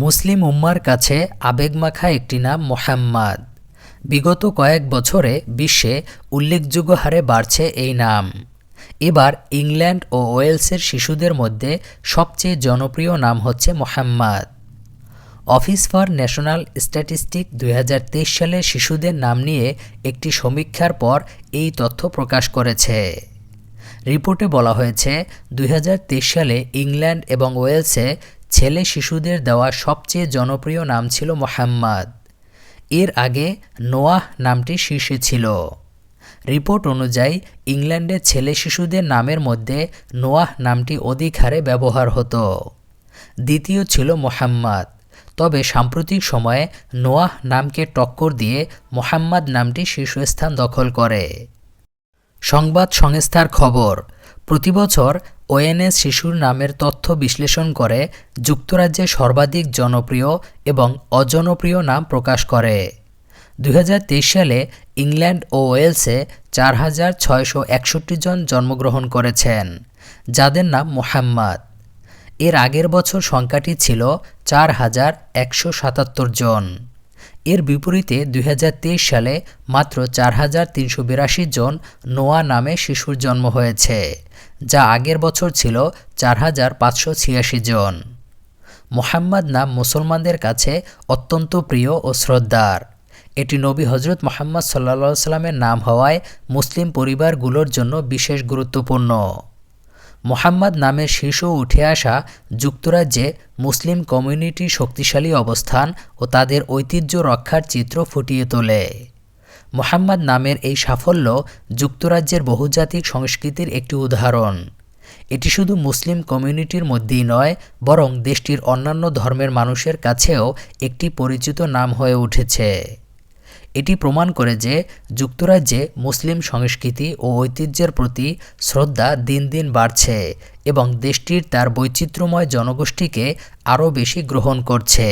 মুসলিম উম্মার কাছে আবেগমাখা একটি নাম মোহাম্মদ। বিগত কয়েক বছরে বিশ্বে উল্লেখযোগ্য হারে বাড়ছে এই নাম। এবার ইংল্যান্ড ও ওয়েলসের শিশুদের মধ্যে সবচেয়ে জনপ্রিয় নাম হচ্ছে Mohammad. Office for national statistic দুই হাজার তেইশ সালে শিশুদের নাম নিয়ে একটি সমীক্ষার পর এই তথ্য প্রকাশ করেছে। রিপোর্টে বলা হয়েছে, দুই হাজার তেইশ সালে ইংল্যান্ড এবং ওয়েলসে ছেলে শিশুদের দেওয়া সবচেয়ে জনপ্রিয় নাম ছিল মোহাম্মদ। এর আগে নোয়াহ নামটি শীর্ষে ছিল। রিপোর্ট অনুযায়ী, ইংল্যান্ডে ছেলে শিশুদের নামের মধ্যে নোয়াহ নামটি অধিক হারে ব্যবহার হতো। দ্বিতীয় ছিল মোহাম্মদ। তবে সাম্প্রতিক সময়ে নোয়াহ নামকে টক্কর দিয়ে মোহাম্মদ নামটি শীর্ষস্থান দখল করে। সংবাদ সংস্থার খবর প্রতিবছর ওএনএস শিশুর নামের তথ্য বিশ্লেষণ করে যুক্তরাজ্যে সর্বাধিক জনপ্রিয় এবং অজনপ্রিয় নাম প্রকাশ করে। দু হাজার তেইশ সালে ইংল্যান্ড ও ওয়েলসে চার হাজার ছয়শো একষট্টি জন জন্মগ্রহণ করেছেন, যাদের নাম মোহাম্মদ। এর আগের বছর সংখ্যাটি ছিল চার হাজার একশো সাতাত্তর জন। এর বিপরীতে দুই হাজার তেইশ সালে মাত্র চার হাজার তিনশো বিরাশি জন নোয়া নামে শিশুর জন্ম হয়েছে, যা আগের বছর ছিল চার হাজার পাঁচশো ছিয়াশি জন। মোহাম্মদ নাম মুসলমানদের কাছে অত্যন্ত প্রিয় ও শ্রদ্ধার। এটি নবী হজরত মোহাম্মদ সাল্লা সাল্লামের নাম হওয়ায় মুসলিম পরিবারগুলোর জন্য বিশেষ গুরুত্বপূর্ণ। মোহাম্মদ নামের শীর্ষ উঠে আসা যুক্তরাজ্যে মুসলিম কমিউনিটির শক্তিশালী অবস্থান ও তাদের ঐতিহ্য রক্ষার চিত্র ফুটিয়ে তোলে। মোহাম্মদ নামের এই সাফল্য যুক্তরাজ্যের বহুজাতিক সংস্কৃতির একটি উদাহরণ। এটি শুধু মুসলিম কমিউনিটির মধ্যেই নয়, বরং দেশটির অন্যান্য ধর্মের মানুষের কাছেও একটি পরিচিত নাম হয়ে উঠেছে। এটি প্রমাণ করে যে যুক্তরাজ্যে মুসলিম সংস্কৃতি ও ঐতিহ্যের প্রতি শ্রদ্ধা দিন দিন বাড়ছে এবং দেশটির তার বৈচিত্র্যময় জনগোষ্ঠীকে আরও বেশি গ্রহণ করছে।